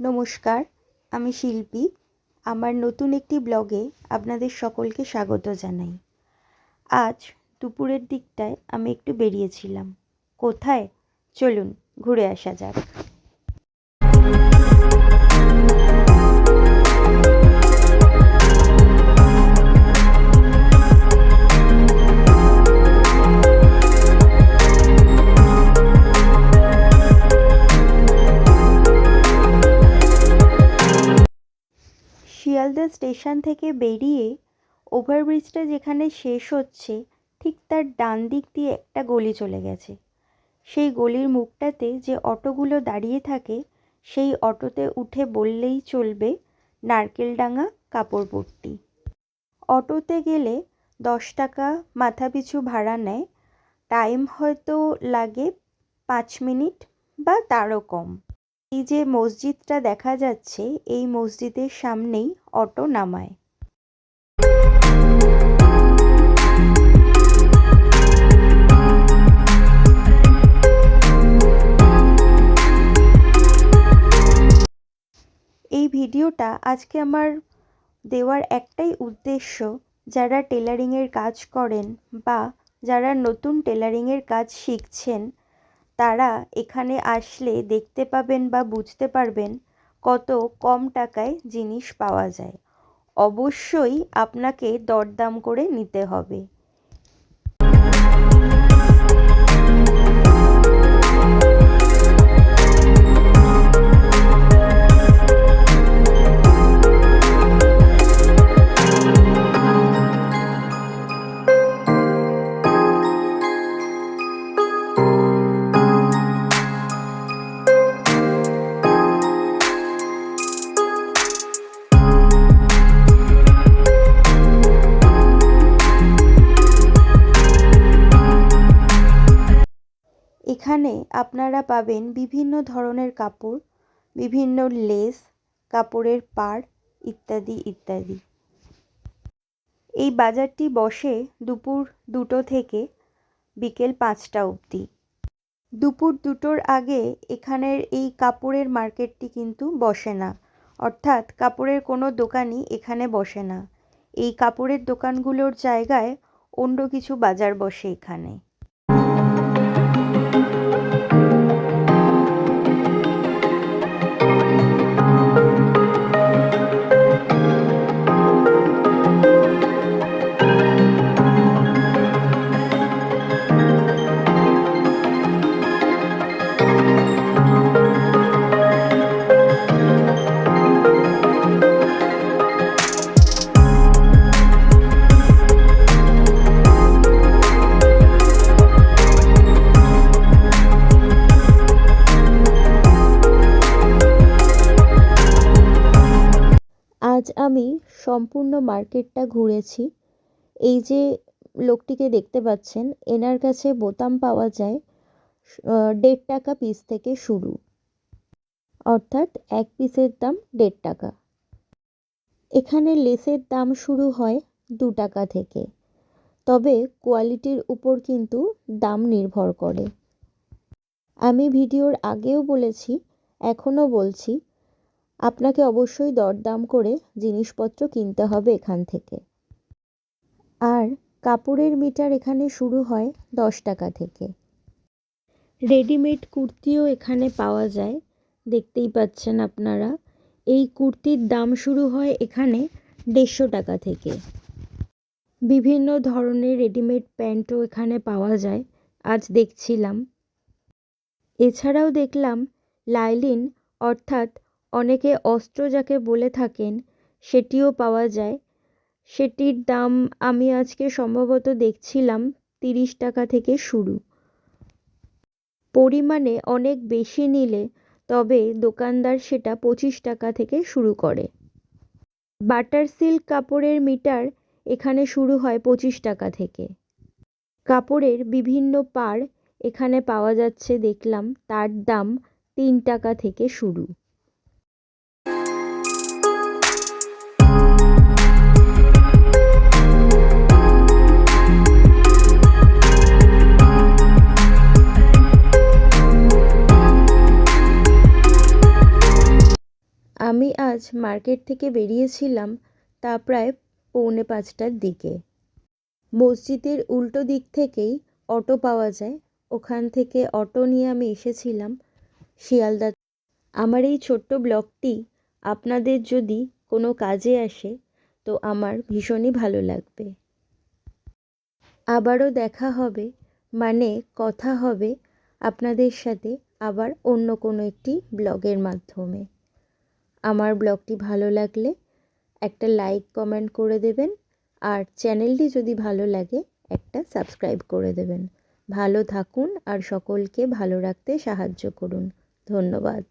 নমস্কার, আমি শিল্পী। আমার নতুন একটি ব্লগে আপনাদের সকলকে স্বাগত জানাই। আজ দুপুরের দিকটায় আমি একটু বেরিয়েছিলাম। কোথায়? চলুন, ঘুরে আসা যাক। শিয়ালদা স্টেশন থেকে বেরিয়ে ওভারব্রিজটা যেখানে শেষ হচ্ছে, ঠিক তার ডান দিক দিয়ে একটা গলি চলে গেছে। সেই গলির মুখটাতে যে অটোগুলো দাঁড়িয়ে থাকে, সেই অটোতে উঠে বললেই চলবে, নারকেলডাঙ্গা কাপড়পট্টি অটোতে গেলে দশ টাকা মাথাপিছু ভাড়া নেয়, টাইম হয়তো লাগে পাঁচ মিনিট বা তারও কম। এই যে মসজিদটা দেখা যাচ্ছে, এই মসজিদের সামনেই অটো নামায়। এই ভিডিওটা আজকে আমার দেওয়ার একটাই উদ্দেশ্য, যারা টেলারিংয়ের কাজ করেন বা যারা নতুন টেলারিংয়ের কাজ শিখছেন তারা এখানে আসলে দেখতে পাবেন বা বুঝতে পারবেন কত কম টাকায় জিনিস পাওয়া যায়। অবশ্যই আপনাকে দরদাম করে নিতে হবে। এখানে আপনারা পাবেন বিভিন্ন ধরনের কাপড়, বিভিন্ন লেস, কাপড়ের পাড়, ইত্যাদি ইত্যাদি। এই বাজারটি বসে দুপুর দুটো থেকে বিকেল পাঁচটা অবধি। দুপুর দুটোর আগে এখানের এই কাপড়ের মার্কেটটি কিন্তু বসে না। অর্থাৎ কাপড়ের কোনো দোকানই এখানে বসে না। এই কাপড়ের দোকানগুলোর জায়গায় অন্য কিছু বাজার বসে এখানে। আজ আমি সম্পূর্ণ মার্কেটটা ঘুরেছি। এই যে লোকটিকে দেখতে পাচ্ছেন, এনার কাছে বোতাম পাওয়া যায় দেড় টাকা পিস থেকে শুরু। অর্থাৎ এক পিসের দাম দেড় টাকা। এখানে লেসের দাম শুরু হয় দু টাকা থেকে। তবে কোয়ালিটির উপর কিন্তু দাম নির্ভর করে। আমি ভিডিওর আগেও বলেছি, এখনও বলছি আপনাকে অবশ্যই দরদাম করে জিনিসপত্র কিনতে হবে এখান থেকে। আর কাপড়ের মিটার এখানে শুরু হয় দশ টাকা থেকে। রেডিমেড কুর্তিও এখানে পাওয়া যায়, দেখতেই পাচ্ছেন আপনারা। এই কুর্তির দাম শুরু হয় এখানে দেড়শো টাকা থেকে। বিভিন্ন ধরনের রেডিমেড প্যান্টও এখানে পাওয়া যায়, আজ দেখছিলাম। এছাড়াও দেখলাম লাইলিন অর্থাৎ অনেকে অস্ত্র যাকে বলে থাকেন, সেটিও পাওয়া যায়। সেটির দাম আমি আজকে সম্ভবত দেখছিলাম তিরিশ টাকা থেকে শুরু। পরিমাণে অনেক বেশি নিলে তবে দোকানদার সেটা পঁচিশ টাকা থেকে শুরু করে। বাটার সিল্ক কাপড়ের মিটার এখানে শুরু হয় পঁচিশ টাকা থেকে। কাপড়ের বিভিন্ন পাড় এখানে পাওয়া যাচ্ছে দেখলাম, তার দাম তিন টাকা থেকে শুরু। আজ মার্কেট থেকে বেরিয়েছিলাম তা প্রায় পৌনে পাঁচটার দিকে। মসজিদের উল্টো দিক থেকেই অটো পাওয়া যায়। ওখান থেকে অটো নিয়ে আমি এসেছিলাম শিয়ালদা। আমার এই ছোট্ট ব্লগটি আপনাদের যদি কোনো কাজে আসে, তো আমার ভীষণই ভালো লাগবে। আবারও দেখা হবে মানে কথা হবে আপনাদের সাথে আবার অন্য কোনো একটি ব্লগের মাধ্যমে। আমার ব্লগটি ভালো লাগলে একটা লাইক, কমেন্ট করে দেবেন। আর চ্যানেলটি যদি ভালো লাগে, একটা সাবস্ক্রাইব করে দেবেন। ভালো থাকুন আর সকলকে ভালো রাখতে সাহায্য করুন। ধন্যবাদ।